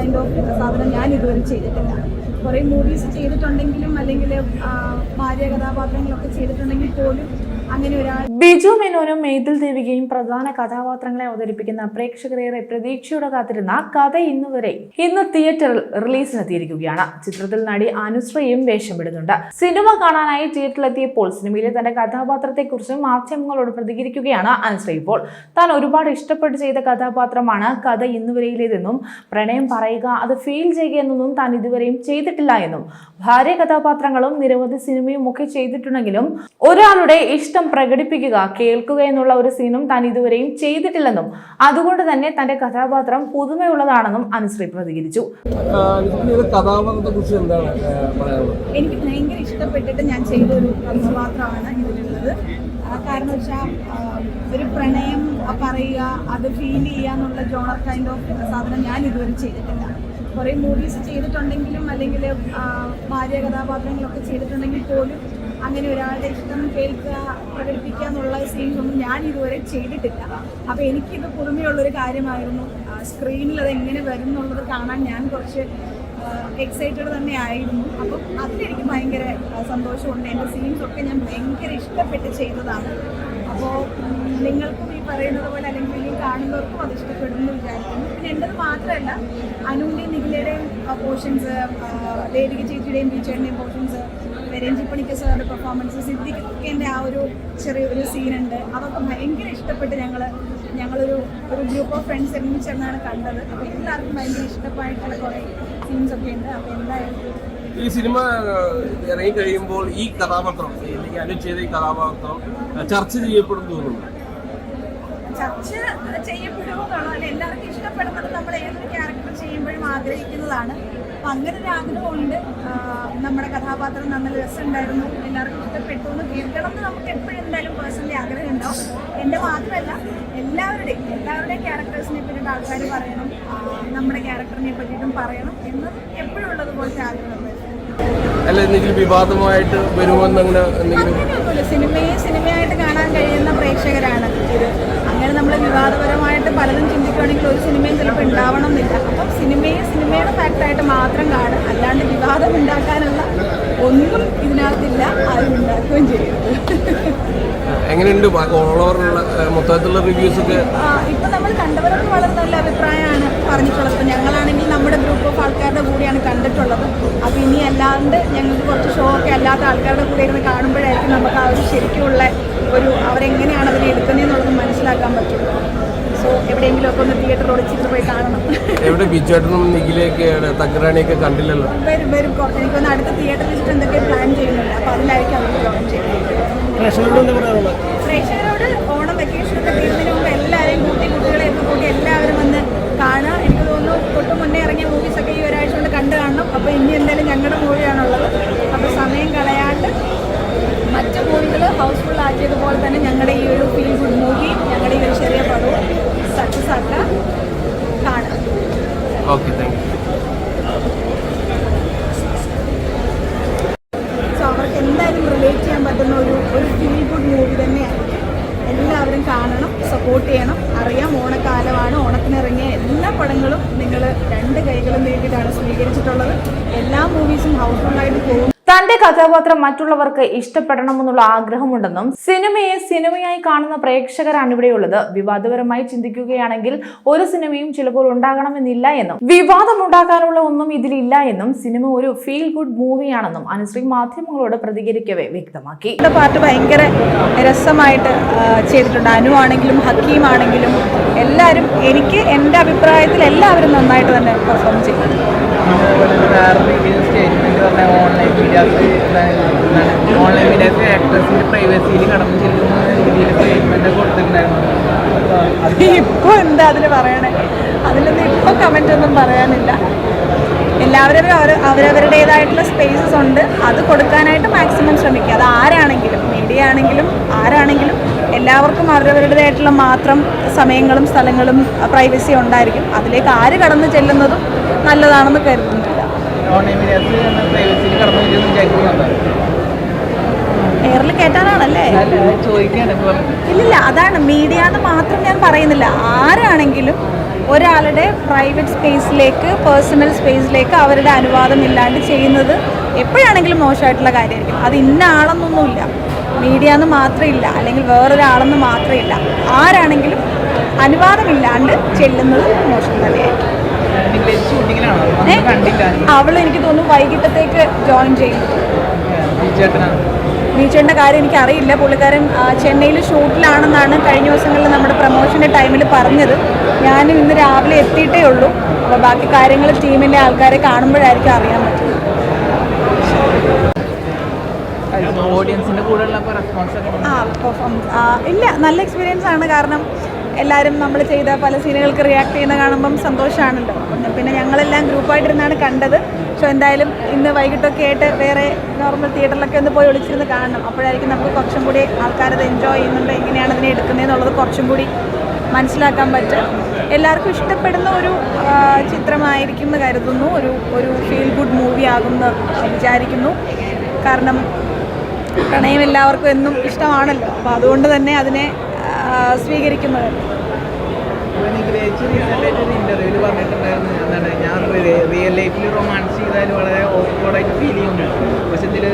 Kind of സാധനം ഞാൻ ഇതുവരെ ചെയ്തിട്ടില്ല. കുറേ മൂവീസ് ചെയ്തിട്ടുണ്ടെങ്കിലും അല്ലെങ്കിൽ ഭാര്യ കഥാപാത്രങ്ങളൊക്കെ ചെയ്തിട്ടുണ്ടെങ്കിൽ പോലും അങ്ങനെ ഒരാൾ ബിജു മേനോനും മേതിൽ ദേവികയും പ്രധാന കഥാപാത്രങ്ങളെ അവതരിപ്പിക്കുന്ന പ്രേക്ഷകരേറെ പ്രതീക്ഷയോടെ കാത്തിരുന്ന കഥ ഇന്ന് വരെ ഇന്ന് തിയേറ്ററിൽ റിലീസിനെത്തിയിരിക്കുകയാണ്. ചിത്രത്തിൽ നടി അനുശ്രീയും വേഷമിടുന്നുണ്ട് സിനിമ കാണാനായി തിയേറ്ററിലെത്തിയപ്പോൾ സിനിമയിലെ തന്റെ കഥാപാത്രത്തെക്കുറിച്ച് മാധ്യമങ്ങളോട് പ്രതികരിക്കുകയാണ് അനുശ്രീ ഇപ്പോൾ. താൻ ഒരുപാട് ഇഷ്ടപ്പെട്ട് ചെയ്ത കഥാപാത്രമാണ് കഥ ഇന്ന് വരെയിലേതെന്നും പ്രണയം പറയുക അത് ഫീൽ ചെയ്യുക എന്നൊന്നും താൻ ഇതുവരെയും ചെയ്തിട്ടില്ല എന്നും. ഭാര്യ കഥാപാത്രങ്ങളും നിരവധി സിനിമയും ഒക്കെ ചെയ്തിട്ടുണ്ടെങ്കിലും ഒരാളുടെ ഇഷ്ടം പ്രകടിപ്പിക്കുക കേൾക്കുക എന്നുള്ള ഒരു സീനും താൻ ഇതുവരെയും ചെയ്തിട്ടില്ലെന്നും അതുകൊണ്ട് തന്നെ തന്റെ കഥാപാത്രം പുതുമയുള്ളതാണെന്നും അനുശ്രീ പ്രതികരിച്ചു. എനിക്ക് ഭയങ്കര ഇഷ്ടപ്പെട്ടിട്ട് ഞാൻ ചെയ്ത ഒരു കഥാപാത്രമാണ് ഇതിലുള്ളത്. കാരണം വെച്ചാൽ ഒരു പ്രണയം പറയുക അത് ഫീൽ ചെയ്യുക എന്നുള്ള ജോണർ കൈൻഡ് ഓഫ് സാധനം ഞാൻ ഇതുവരെ ചെയ്തിട്ടില്ല. കുറേ മൂവീസ് ചെയ്തിട്ടുണ്ടെങ്കിലും അല്ലെങ്കിൽ ഭാര്യ കഥാപാത്രങ്ങളൊക്കെ ചെയ്തിട്ടുണ്ടെങ്കിൽ പോലും അങ്ങനെ ഒരാളുടെ ഇഷ്ടം കേൾക്കുക പ്രകടിപ്പിക്കുക എന്നുള്ള സീൻസ് ഒന്നും ഞാൻ ഇതുവരെ ചെയ്തിട്ടില്ല. അപ്പോൾ എനിക്കിത് പുതുമയുള്ളൊരു കാര്യമായിരുന്നു. സ്ക്രീനിൽ അത് എങ്ങനെ വരും എന്നുള്ളത് കാണാൻ ഞാൻ കുറച്ച് എക്സൈറ്റഡ് തന്നെ ആയിരുന്നു. അപ്പം അതിലെനിക്ക് ഭയങ്കര സന്തോഷമുണ്ട്. എന്റെ സീൻസൊക്കെ ഞാൻ ഭയങ്കര ഇഷ്ടപ്പെട്ട് ചെയ്തതാണ്. അപ്പോൾ നിങ്ങൾക്കും ഈ പറയുന്നത് പോലെ അല്ലെങ്കിൽ ഈ കാണുന്നവർക്കും അത് ഇഷ്ടപ്പെടുമെന്ന് വിചാരിക്കുന്നു. പിന്നെ എന്റെത് മാത്രമല്ല അനുവിന്റെയും നിഖിലയുടെയും പോർഷൻസ് ദേവിക ചേച്ചിയുടെയും ടീച്ചറിന്റെയും പോർഷൻസ് രഞ്ജി പണിക്ക സാറിന്റെ പെർഫോമൻസ് സിദ്ദിഖിന്റെ ആ ഒരു ചെറിയൊരു സീനുണ്ട് അതൊക്കെ ഭയങ്കര ഇഷ്ടപ്പെട്ട് ഞങ്ങൾ ഞങ്ങളൊരു ഒരു ഗ്രൂപ്പ് ഓഫ് ഫ്രണ്ട്സ് ഒരുമിച്ചെന്നാണ് കണ്ടത്. അപ്പോൾ എല്ലാവർക്കും ഭയങ്കര ഇഷ്ടമായിട്ടുള്ള കുറേ സീൻസ് ഒക്കെ ഉണ്ട്. അപ്പോൾ എന്തായാലും ഈ സിനിമ ഇറങ്ങി കഴിയുമ്പോൾ ഈ കഥാപാത്രം അല്ലെങ്കിൽ അനു ചെയ്ത ഈ കഥാപാത്രം ചർച്ച ചെയ്യപ്പെടുന്നു തോന്നുന്നു. ചർച്ച ചെയ്യപ്പെടുമെന്നാണോ അല്ലെ എല്ലാവർക്കും ഇഷ്ടപ്പെടുന്നത് നമ്മൾ ഏതൊരു ക്യാരക്ടർ ചെയ്യുമ്പോഴും ആഗ്രഹിക്കുന്നതാണ്. അപ്പം അങ്ങനെ ഒരു ആഗ്രഹമുണ്ട്. നമ്മുടെ കഥാപാത്രം നല്ല രസമുണ്ടായിരുന്നു. എല്ലാവർക്കും ഇഷ്ടപ്പെട്ടു എന്ന് കേൾക്കണം എന്ന് നമുക്ക് എപ്പോഴും എന്തായാലും പേഴ്സണലി ആഗ്രഹം ഉണ്ടാവും. എന്റെ മാത്രമല്ല എല്ലാവരുടെയും എല്ലാവരുടെയും ക്യാരക്ടേഴ്സിനെ പറ്റിയിട്ട് ആൾക്കാർ പറയണം. നമ്മുടെ ക്യാരക്ടറിനെ പറ്റിയിട്ടും പറയണം എന്ന് എപ്പോഴും ഉള്ളതുപോലത്തെ ആഗ്രഹം അല്ല എന്തെങ്കിലും വിവാദമായിട്ട് വരുമോ എന്നങ്ങനെ എന്തെങ്കിലും? സിനിമയെ സിനിമയായിട്ട് കാണാൻ കഴിയുന്ന പ്രേക്ഷകരാണ് ഇത്. നമ്മൾ വിവാദപരമായിട്ട് പലതും ചിന്തിക്കുകയാണെങ്കിൽ ഒരു സിനിമയും ചിലപ്പോൾ ഉണ്ടാവണം എന്നില്ല അപ്പം സിനിമയെ സിനിമയുടെ ഫാക്റ്റായിട്ട് മാത്രം കാണും അല്ലാണ്ട് വിവാദം ഉണ്ടാക്കാനുള്ള ഒന്നും ഇതിനകത്തില്ല. ആരും ഉണ്ടാക്കുകയും ചെയ്യരുത് എങ്ങനെയുണ്ട്? ഓൾ ഓവറുള്ള മൊത്തത്തിലുള്ള റിവ്യൂസ് ഒക്കെ? ഇപ്പൊ നമ്മൾ കണ്ടവരൊക്കെ വളരെ നല്ല അഭിപ്രായമാണ് പറഞ്ഞിട്ടുള്ളത്. ഇപ്പൊ ഞങ്ങളാണെങ്കിൽ നമ്മുടെ ഗ്രൂപ്പ് ഓഫ് ആൾക്കാരുടെ കൂടിയാണ് കണ്ടിട്ടുള്ളത്. അപ്പൊ ഇനി അല്ലാണ്ട് ഞങ്ങൾക്ക് കുറച്ച് ഷോ ഒക്കെ അല്ലാത്ത ആൾക്കാരുടെ കൂടെ ഇരുന്ന് കാണുമ്പോഴായിരിക്കും നമുക്ക് ആ ഒരു ശരിക്കുമുള്ള ഒരു അവരെങ്ങനെയാണ് അതിനെ എടുക്കുന്നതെന്നുള്ളത് മനസ്സിലാക്കാൻ പറ്റുള്ളൂ സോ എവിടെയെങ്കിലും ഒക്കെ ഒന്ന് തിയേറ്ററിൽ ഒളിച്ചിട്ട് പോയി കാണണം. എവിടെ ബിജുവേട്ടനും നിഖിലയൊക്കെ തകരാണിയൊക്കെ കണ്ടില്ലല്ലോ. വരും വരും. കുറച്ച് എനിക്കൊന്ന് അടുത്ത തിയേറ്റർ ലിസ്റ്റ് എന്തൊക്കെ പ്ലാൻ ചെയ്യുന്നുണ്ട് അപ്പൊ അതിലായിരിക്കും അവർ ജോയിൻ ചെയ്യുന്നത്. പ്രേക്ഷകരോട് ഓണം വെക്കേഷനൊക്കെ തീരുന്നതിന് മുമ്പ് എല്ലാവരെയും കൂട്ടി കുട്ടികളെയൊക്കെ കൂട്ടി എല്ലാവരും വന്ന് കാണുക. എനിക്ക് തോന്നുന്നു തൊട്ട് മുന്നേ ഇറങ്ങിയ മൂവീസൊക്കെ ഈ ഒരാഴ്ച കൊണ്ട് കണ്ടു കാണണം അപ്പോൾ ഇനി എന്തായാലും ഞങ്ങളുടെ മൂവിയാണുള്ളത് അപ്പോൾ സമയം കളയാണ്ട് മറ്റ് മൂവികൾ ഹൗസ്ഫുൾ ആക്കിയതുപോലെ തന്നെ ഞങ്ങളുടെ ഈ ഒരു ഫീൽ ഗുഡ് മൂവി ഞങ്ങളുടെ ഈ ഒരു ചെറിയ പടവും സക്സസ് ആക്കുക കാണുക ഓക്കെ താങ്ക് യു സോ അവർക്ക് സപ്പോർട്ട് ചെയ്യണം. അറിയാം ഓണക്കാലമാണ് ഓണത്തിനിറങ്ങിയ എല്ലാ പടങ്ങളും നിങ്ങൾ രണ്ട് കൈകളും നേടിയിട്ടാണ് സ്വീകരിച്ചിട്ടുള്ളത്. എല്ലാ മൂവീസും ഹൗസ്ഫുള്ളായിട്ട് പോകും. തന്റെ കഥാപാത്രം മറ്റുള്ളവർക്ക് ഇഷ്ടപ്പെടണമെന്നുള്ള ആഗ്രഹമുണ്ടെന്നും സിനിമയെ സിനിമയായി കാണുന്ന പ്രേക്ഷകരാണ് ഇവിടെയുള്ളത്. വിവാദപരമായി ചിന്തിക്കുകയാണെങ്കിൽ ഒരു സിനിമയും ചിലപ്പോൾ ഉണ്ടാകണമെന്നില്ല എന്നും വിവാദം വിവാദമുണ്ടാക്കാനുള്ള ഒന്നും ഇതിലില്ല എന്നും സിനിമ ഒരു ഫീൽ ഗുഡ് മൂവിയാണെന്നും അനുശ്രീ മാധ്യമങ്ങളോട് പ്രതികരിക്കവേ വ്യക്തമാക്കി. പാട്ട് ഭയങ്കര രസമായിട്ട് ചെയ്തിട്ടുണ്ട്. അനു ആണെങ്കിലും ഹക്കീം ആണെങ്കിലും എല്ലാവരും എനിക്ക് എന്റെ അഭിപ്രായത്തിൽ എല്ലാവരും നന്നായിട്ട് തന്നെ പെർഫോം ചെയ്തു പറഞ്ഞ ഓൺലൈൻ മീഡിയാസ് ഓൺലൈൻ മീഡിയാസ് ആക്ട്രസിന്റെ പ്രൈവസിയിൽ കടന്നു ചെല്ലുന്ന രീതിയിൽ സ്റ്റേറ്റ്മെന്റ് കൊടുത്തിട്ടുണ്ടായിരുന്നു. ഇപ്പോൾ എന്താ അതിന് പറയണേ? അതിലൊന്നും ഇപ്പോൾ കമന്റ് ഒന്നും പറയാനില്ല. എല്ലാവരും അവർ അവരവരുടേതായിട്ടുള്ള സ്പേസസ് ഉണ്ട്. അത് കൊടുക്കാനായിട്ട് മാക്സിമം ശ്രമിക്കുക. അത് ആരാണെങ്കിലും മീഡിയ ആണെങ്കിലും ആരാണെങ്കിലും എല്ലാവർക്കും അവരവരുടേതായിട്ടുള്ള മാത്രം സമയങ്ങളും സ്ഥലങ്ങളും പ്രൈവസി ഉണ്ടായിരിക്കും. അതിലേക്ക് ആര് കടന്നു ചെല്ലുന്നതും നല്ലതാണെന്ന് പ്രൈവസിയിൽ കടന്നു വിചാരിക്കുന്നുണ്ടോ. എയറിൽ കയറ്റാനാണല്ലേ? ഇല്ലില്ല അതാണ്. മീഡിയ എന്ന് മാത്രം ഞാൻ പറയുന്നില്ല. ആരാണെങ്കിലും ഒരാളുടെ പ്രൈവറ്റ് സ്പേസിലേക്ക് പേഴ്സണൽ സ്പേസിലേക്ക് അവരുടെ അനുവാദം ഇല്ലാണ്ട് ചെയ്യുന്നത് എപ്പോഴാണെങ്കിലും മോശമായിട്ടുള്ള കാര്യമായിരിക്കും. അത് ഇന്ന ആളെന്നൊന്നുമില്ല. മീഡിയ എന്ന് മാത്രമില്ല. അല്ലെങ്കിൽ വേറൊരാളെന്ന് മാത്രമില്ല. ആരാണെങ്കിലും അനുവാദമില്ലാണ്ട് ചെല്ലുന്നത് മോശം തന്നെയായിരിക്കും. അവൾ എനിക്ക് തോന്നുന്നു വൈകിട്ടത്തേക്ക് ജോയിൻ ചെയ്യും. ബീച്ചേട്ടന്റെ കാര്യം കാര്യം എനിക്കറിയില്ല. പുള്ളിക്കാരൻ ചെന്നൈയിൽ ഷൂട്ടിലാണെന്നാണ് കഴിഞ്ഞ ദിവസങ്ങളിൽ നമ്മുടെ പ്രൊമോഷന്റെ ടൈമിൽ പറഞ്ഞത്. ഞാനും ഇന്ന് രാവിലെ എത്തിയിട്ടേ ഉള്ളൂ. അപ്പോൾ ബാക്കി കാര്യങ്ങൾ ടീമിന്റെ ആൾക്കാരെ കാണുമ്പോഴായിരിക്കും അറിയാൻ പറ്റും കൂടെ ഇല്ല നല്ല എക്സ്പീരിയൻസ് ആണ്. കാരണം എല്ലാവരും നമ്മൾ ചെയ്ത പല സീനുകൾക്ക് റിയാക്ട് ചെയ്യുന്ന കാണുമ്പം സന്തോഷമാണല്ലോ. പിന്നെ- ഞങ്ങളെല്ലാം ഗ്രൂപ്പായിട്ടിരുന്നാണ് കണ്ടത്. പക്ഷെ എന്തായാലും ഇന്ന് വൈകിട്ടൊക്കെ ആയിട്ട് വേറെ നോർമൽ തിയേറ്ററിലൊക്കെ ഒന്ന് പോയി ഒളിച്ചിരുന്ന് കാണണം. അപ്പോഴായിരിക്കും നമുക്ക് കുറച്ചും കൂടി ആൾക്കാരത് എൻജോയ് ചെയ്യുന്നുണ്ട്. എങ്ങനെയാണ് അതിനെ എടുക്കുന്നതെന്നുള്ളത് കുറച്ചും കൂടി മനസ്സിലാക്കാൻ പറ്റും. എല്ലാവർക്കും ഇഷ്ടപ്പെടുന്ന ഒരു ചിത്രമായിരിക്കും എന്ന് കരുതുന്നു. ഒരു ഒരു ഫീൽ ഗുഡ് മൂവി ആകുമെന്ന് വിചാരിക്കുന്നു. കാരണം പ്രണയം എല്ലാവർക്കും എന്നും ഇഷ്ടമാണല്ലോ. അപ്പോൾ അതുകൊണ്ട് തന്നെ അതിനെ സ്വീകരിക്കുന്നത്. ഞാൻ റിയൽ ലൈഫിൽ റൊമാൻസ് ചെയ്താൽ വളരെ ഓക്വേർഡായിട്ട് ഫീൽ ചെയ്യുന്നു പക്ഷെ ഇതിൽ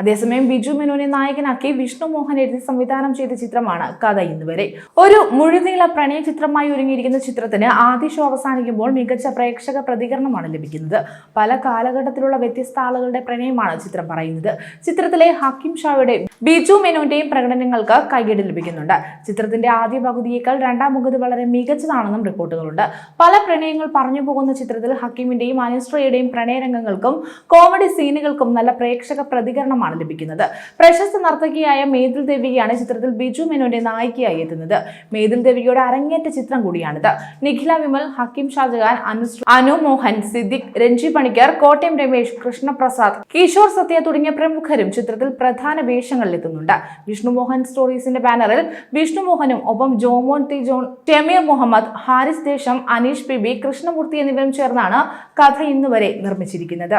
അതേസമയം ബിജു മേനോനെ നായകനാക്കി വിഷ്ണു മോഹൻ എഴുതി സംവിധാനം ചെയ്ത ചിത്രമാണ് കഥ ഇന്നുവരെ ഒരു മുഴുനീള പ്രണയ ചിത്രമായി ഒരുങ്ങിയിരിക്കുന്ന ചിത്രത്തിന് ആദ്യ ഷോ അവസാനിക്കുമ്പോൾ മികച്ച പ്രേക്ഷക പ്രതികരണമാണ് ലഭിക്കുന്നത്. പല കാലഘട്ടത്തിലുള്ള വ്യത്യസ്ത ആളുകളുടെ പ്രണയമാണ് ചിത്രം പറയുന്നത്. ചിത്രത്തിലെ ഹക്കിം ഷായുടെയും ബിജു മെനോന്റെയും പ്രകടനങ്ങൾക്ക് കൈകേട് ലഭിക്കുന്നുണ്ട്. ചിത്രത്തിന്റെ ആദ്യ പകുതിയേക്കാൾ രണ്ടാം പകുതി വളരെ മികച്ചതാണെന്നും റിപ്പോർട്ടുകളുണ്ട്. പല പ്രണയങ്ങൾ പറഞ്ഞു പോകുന്ന ചിത്രത്തിൽ ഹക്കീമിന്റെയും അനുശ്രയുടെയും പ്രണയരംഗങ്ങൾക്കും കോമഡി സീനുകൾക്കും നല്ല പ്രേക്ഷക പ്രതികരണമാണ് ലഭിക്കുന്നത്. പ്രശസ്ത നർത്തകിയായ മേതിൽ ദേവികയാണ് ചിത്രത്തിൽ ബിജു മേനോന്റെ നായികയായി എത്തുന്നത്. മേതിൽ ദേവികയുടെ അരങ്ങേറ്റ ചിത്രം കൂടിയാണിത്. നിഖില വിമൽ ഹക്കിം ഷാജഹാൻ അനുമോഹൻ അനു മോഹൻ സിദ്ദിഖ് രഞ്ജി പണിക്കർ കോട്ടയം രമേശ് കൃഷ്ണപ്രസാദ് കിഷോർ സത്യ തുടങ്ങിയ പ്രമുഖരും ചിത്രത്തിൽ പ്രധാന വേഷങ്ങളിൽ എത്തുന്നുണ്ട്. വിഷ്ണു മോഹൻ സ്റ്റോറീസിന്റെ ബാനറിൽ വിഷ്ണു മോഹനും ഒപ്പം ജോമോൻ ടി ജോൺ ഷമീർ മുഹമ്മദ് ഹാരിസ് ദേശം അനീഷ് പി ബി കൃഷ്ണമൂർത്തി എന്നിവരും ചേർന്നാണ് കഥ ഇന്നുവരെ നിർമ്മിച്ചിരിക്കുന്നത്.